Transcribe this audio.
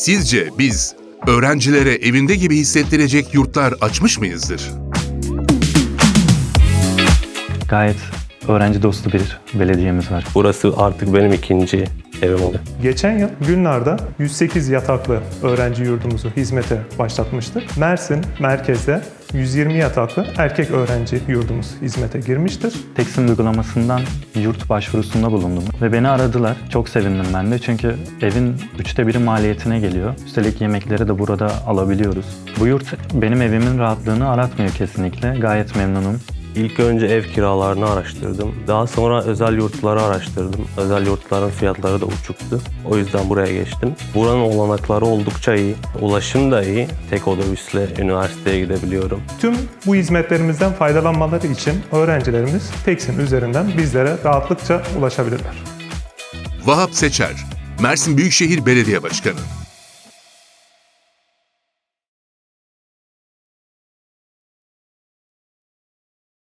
Sizce biz öğrencilere evinde gibi hissettirecek yurtlar açmış mıyızdır? Gayet öğrenci dostu bir belediyemiz var. Burası artık benim ikinci evim oldu. Geçen yıl Gülnar'da 108 yataklı öğrenci yurdumuzu hizmete başlatmıştık. Mersin merkezde 120 yataklı erkek öğrenci yurdumuz hizmete girmiştir. Teksim uygulamasından yurt başvurusunda bulundum ve beni aradılar. Çok sevindim ben de çünkü evin üçte biri maliyetine geliyor. Üstelik yemekleri de burada alabiliyoruz. Bu yurt benim evimin rahatlığını aratmıyor kesinlikle. Gayet memnunum. İlk önce ev kiralarını araştırdım. Daha sonra özel yurtları araştırdım. Özel yurtların fiyatları da uçuktu. O yüzden buraya geçtim. Buranın olanakları oldukça iyi. Ulaşım da iyi. Tek otobüsle üniversiteye gidebiliyorum. Tüm bu hizmetlerimizden faydalanmaları için öğrencilerimiz Teksin üzerinden bizlere rahatlıkça ulaşabilirler. Vahap Seçer, Mersin Büyükşehir Belediye Başkanı.